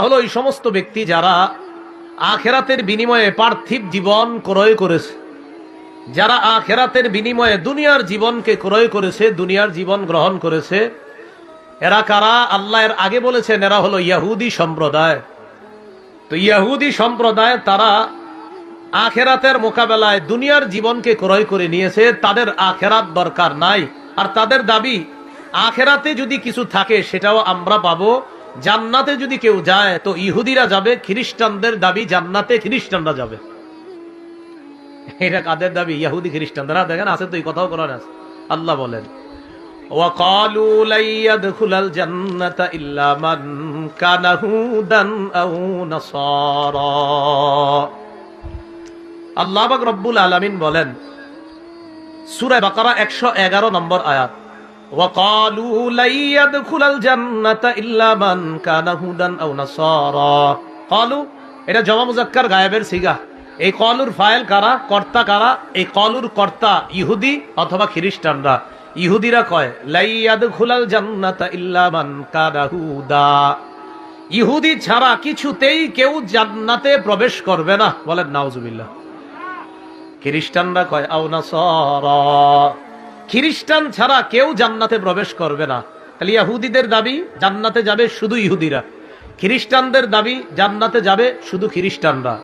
হলো ওই সমস্ত ব্যক্তি যারা আখেরাতের বিনিময়ে পার্থিব জীবন ক্রয় করেছে, যারা আখেরাতের বিনিময়ে দুনিয়ার জীবনকে ক্রয় করেছে, দুনিয়ার জীবন গ্রহণ করেছে, এরা কারা? আল্লাহ এর আগে বলেছেন, এরা হলো ইয়াহুদি সম্প্রদায়। তো ইয়াহুদি সম্প্রদায় তারা আখেরাতের মোকাবেলায় দুনিয়ার জীবনকে ক্রয় করে নিয়েছে, তাদের আখেরাত দরকার নাই। আর তাদের দাবি, আখেরাতে যদি কিছু থাকে, সেটাও আমরা পাবো। জান্নাতে যদি কেউ যায় তো ইহুদিরা যাবে খ্রিস্টানদের দাবি জান্নাতে খ্রিস্টানরা যাবে এটা কাদের দাবি ইহুদি খ্রিস্টানরা দেখেন আছে তো এই কথাও করার আছে আল্লাহ বলেন وقالوا لن يدخل الجنة إلا من كان هودا أو نصارى আল্লাহ পাক রব্বুল আলামিন বলেন সূরা বাকারা 111 নম্বর আয়াত وقالوا لن يدخل الجنة إلا من كان هودا أو نصارى قالوا এটা জমা মুজাক্কার গায়েবের সিগা এই কলুর ফাইল কারা কর্তা কারা এই কলুর কর্তা ইহুদি অথবা খ্রিস্টানরা ইহুদিরা কয় লাইয়াদ খুলাল জান্নাতা ইল্লা মান কানা হুদা ইহুদি ছাড়া কিছুতেই কেউ জান্নাতে প্রবেশ করবে না বলেন নাউজুবিল্লাহ খ্রিস্টানরা কয় আও নাসারা খ্রিস্টান ছাড়া কেউ জান্নাতে প্রবেশ করবে না। তাহলে ইহুদিদের দাবি, জান্নাতে যাবে শুধু ইহুদিরা। খ্রিস্টানদের দাবি, জান্নাতে যাবে শুধু খ্রিস্টানরা।